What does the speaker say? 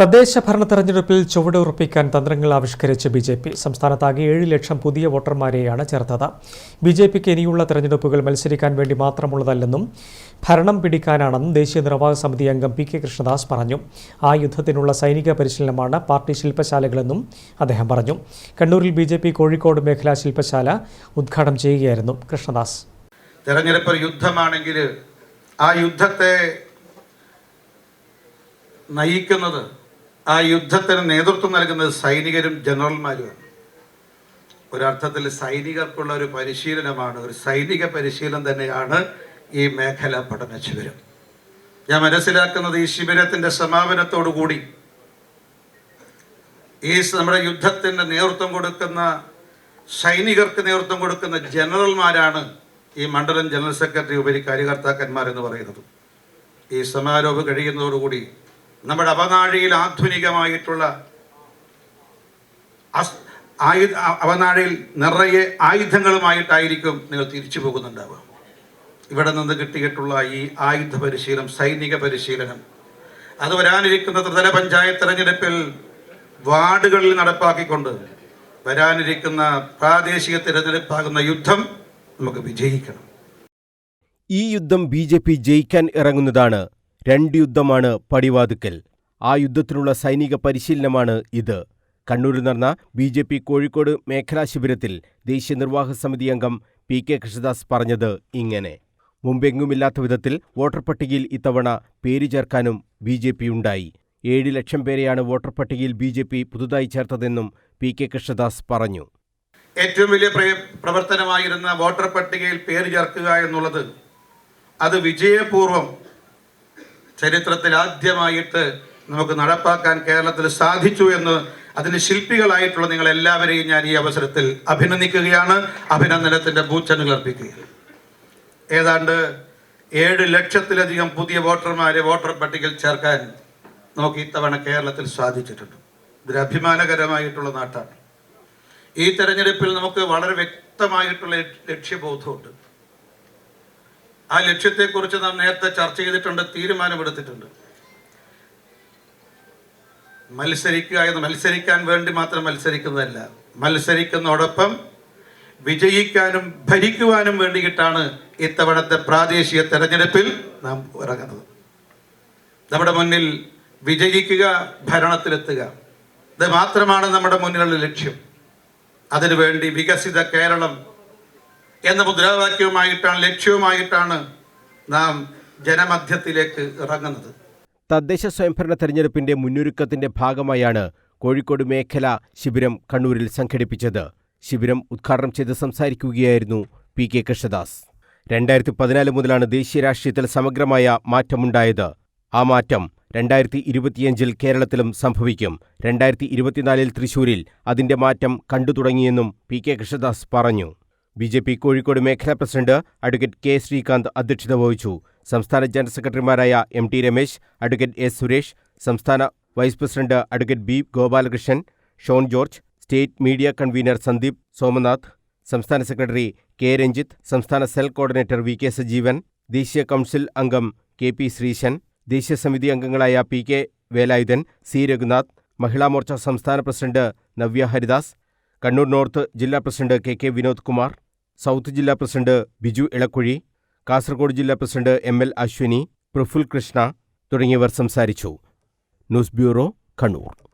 തദ്ദേശ ഭരണ തെരഞ്ഞെടുപ്പിൽ ചുവടുറപ്പിക്കാൻ തന്ത്രങ്ങൾ ആവിഷ്കരിച്ച് ബി ജെ പി. സംസ്ഥാനത്താകെ ഏഴ് ലക്ഷം പുതിയ വോട്ടർമാരെയാണ് ചേർത്തത്. ബി ജെ പിക്ക് ഇനിയുള്ള തെരഞ്ഞെടുപ്പുകൾ മത്സരിക്കാൻ വേണ്ടി മാത്രമുള്ളതല്ലെന്നും ഭരണം പിടിക്കാനാണെന്നും ദേശീയ നിർവാഹക സമിതി അംഗം പി കെ കൃഷ്ണദാസ് പറഞ്ഞു. ആ യുദ്ധത്തിനുള്ള സൈനിക പരിശീലനമാണ് പാർട്ടി ശില്പശാലകളെന്നും അദ്ദേഹം പറഞ്ഞു. കണ്ണൂരിൽ ബി ജെ പി കോഴിക്കോട് മേഖലാ ശില്പശാല ഉദ്ഘാടനം ചെയ്യുകയായിരുന്നു കൃഷ്ണദാസ്. തെരഞ്ഞെടുപ്പ് യുദ്ധമാണെങ്കിൽ ആ യുദ്ധത്തെ നയിക്കുന്നത് ആ യുദ്ധത്തിന് നേതൃത്വം നൽകുന്നത് സൈനികരും ജനറൽമാരുമാണ്. ഒരർത്ഥത്തിൽ സൈനികർക്കുള്ള ഒരു പരിശീലനമാണ് ഒരു സൈനിക പരിശീലനം തന്നെയാണ് ഈ മേഖല പഠന ശിബിരം ഞാൻ മനസ്സിലാക്കുന്നത് ഈ ശിബിരത്തിന്റെ സമാപനത്തോടുകൂടി ഈ നമ്മുടെ യുദ്ധത്തിന് നേതൃത്വം കൊടുക്കുന്ന സൈനികർക്ക് നേതൃത്വം കൊടുക്കുന്ന ജനറൽമാരാണ് ഈ മണ്ഡലം ജനറൽ സെക്രട്ടറി ഉപരി കാര്യകർത്താക്കന്മാർ എന്ന് പറയുന്നത്. ഈ സമാരോഹം കഴിയുന്നതോടുകൂടി നമ്മുടെ അവനാഴിയിൽ ആധുനികമായിട്ടുള്ള ആയുധ അവനാഴിയിൽ നിറയെ ആയുധങ്ങളുമായിട്ടായിരിക്കും നിങ്ങൾ തിരിച്ചു പോകുന്നുണ്ടാവുക. ഇവിടെ നിന്ന് കിട്ടിയിട്ടുള്ള ഈ ആയുധ പരിശീലനം സൈനിക പരിശീലനം അത് വരാനിരിക്കുന്ന ത്രിതല പഞ്ചായത്ത് തെരഞ്ഞെടുപ്പിൽ വാർഡുകളിൽ നടപ്പാക്കിക്കൊണ്ട് വരാനിരിക്കുന്ന പ്രാദേശിക തിരഞ്ഞെടുപ്പാകുന്ന യുദ്ധം നമുക്ക് വിജയിക്കണം. ഈ യുദ്ധം ബി ജയിക്കാൻ ഇറങ്ങുന്നതാണ്. രണ്ട് യുദ്ധമാണ് പടിവാതുക്കൽ. ആ യുദ്ധത്തിനുള്ള സൈനിക പരിശീലനമാണ് ഇത്. കണ്ണൂരിൽ നടന്ന ബി ജെ പി കോഴിക്കോട് മേഖലാ ശിബിരത്തിൽ ദേശീയ നിർവാഹക സമിതി അംഗം പി കെ കൃഷ്ണദാസ് പറഞ്ഞത് ഇങ്ങനെ. മുമ്പെങ്ങുമില്ലാത്ത വിധത്തിൽ വോട്ടർ പട്ടികയിൽ ഇത്തവണ പേര് ചേർക്കാനും ബി ജെ പി ഉണ്ടായി. ഏഴ് ലക്ഷം പേരെയാണ് വോട്ടർ പട്ടികയിൽ ബി ജെ പി പുതുതായി ചേർത്തതെന്നും പി കെ കൃഷ്ണദാസ് പറഞ്ഞു. ഏറ്റവും വലിയ പ്രവർത്തനമായിരുന്ന വോട്ടർ പട്ടികയിൽ പേര് ചേർക്കുക എന്നുള്ളത് അത് വിജയപൂർവം ചരിത്രത്തിൽ ആദ്യമായിട്ട് നമുക്ക് നടപ്പാക്കാൻ കേരളത്തിൽ സാധിച്ചു എന്ന് അതിന് ശില്പികളായിട്ടുള്ള നിങ്ങൾ എല്ലാവരെയും ഞാൻ ഈ അവസരത്തിൽ അഭിനന്ദിക്കുകയാണ്. അഭിനന്ദനത്തിന്റെ ഭൂച്ചനുകൾ അർപ്പിക്കുകയാണ്. ഏതാണ്ട് ഏഴ് ലക്ഷത്തിലധികം പുതിയ വോട്ടർമാരെ വോട്ടർ പട്ടികയിൽ ചേർക്കാൻ നമുക്ക് ഇത്തവണ കേരളത്തിൽ സാധിച്ചിട്ടുണ്ട്. ഇതൊരു അഭിമാനകരമായിട്ടുള്ള നാട്ടാണ്. ഈ തെരഞ്ഞെടുപ്പിൽ നമുക്ക് വളരെ വ്യക്തമായിട്ടുള്ള ലക്ഷ്യബോധമുണ്ട്. ആ ലക്ഷ്യത്തെക്കുറിച്ച് നാം നേരത്തെ ചർച്ച ചെയ്തിട്ടുണ്ട് തീരുമാനമെടുത്തിട്ടുണ്ട്. മത്സരിക്കുക എന്ന് മത്സരിക്കാൻ വേണ്ടി മാത്രം മത്സരിക്കുന്നതല്ല. മത്സരിക്കുന്നതോടൊപ്പം വിജയിക്കാനും ഭരിക്കുവാനും വേണ്ടിയിട്ടാണ് ഇത്തവണത്തെ പ്രാദേശിക തെരഞ്ഞെടുപ്പിൽ നാം ഇറങ്ങുന്നത്. നമ്മുടെ മുന്നിൽ വിജയിക്കുക ഭരണത്തിലെത്തുക. ഇത് മാത്രമാണ് നമ്മുടെ മുന്നിലുള്ള ലക്ഷ്യം. അതിനുവേണ്ടി വികസിത കേരളം എന്ന മുദ്രാവാക്യവുമായിട്ടാണ് ലക്ഷ്യവുമായിട്ടാണ് നാം ജനമധ്യത്തിലേക്ക് ഇറങ്ങുന്നത്. തദ്ദേശ സ്വയംഭരണ തെരഞ്ഞെടുപ്പിന്റെ മുന്നൊരുക്കത്തിന്റെ ഭാഗമായാണ് കോഴിക്കോട് മേഖല ശിബിരം കണ്ണൂരിൽ സംഘടിപ്പിച്ചത്. ശിബിരം ഉദ്ഘാടനം ചെയ്ത് സംസാരിക്കുകയായിരുന്നു പി കെ കൃഷ്ണദാസ്. രണ്ടായിരത്തി പതിനാല് മുതലാണ് ദേശീയ രാഷ്ട്രീയത്തിൽ സമഗ്രമായ മാറ്റമുണ്ടായത്. ആ മാറ്റം രണ്ടായിരത്തി ഇരുപത്തിയഞ്ചിൽ കേരളത്തിലും സംഭവിക്കും. രണ്ടായിരത്തി ഇരുപത്തിനാലിൽ തൃശൂരിൽ അതിന്റെ മാറ്റം കണ്ടു തുടങ്ങിയെന്നും പി കെ കൃഷ്ണദാസ് പറഞ്ഞു. ബി ജെ പി കോഴിക്കോട് മേഖലാ പ്രസിഡന്റ് അഡ്വക്കേറ്റ് കെ ശ്രീകാന്ത് അധ്യക്ഷത വഹിച്ചു. സംസ്ഥാന ജനറൽ സെക്രട്ടറിമാരായ M T Ramesh advocate S Suresh സംസ്ഥാന vice president advocate B Gopalakrishnan Shone George state media convener Sandeep Somanath സംസ്ഥാന സെക്രട്ടറി കെ രഞ്ജിത്ത് സംസ്ഥാന cell coordinator V K Sajeevan ദേശീയ council അംഗം കെ പി ശ്രീശൻ ദേശീയ സമിതി അംഗങ്ങളായ P K Velayudhan C Raghunath Mahila Morcha സംസ്ഥാന president Navya Haridas Kannur north ജില്ലാ president K K Vinod Kumar south ജില്ലാ പ്രസിഡന്റ് ബിജു ഇളക്കുഴി കാസർഗോഡ് ജില്ലാ president M L Ashwini Praful Krishna തുടങ്ങിയവർ സംസാരിച്ചു. News bureau Kannur.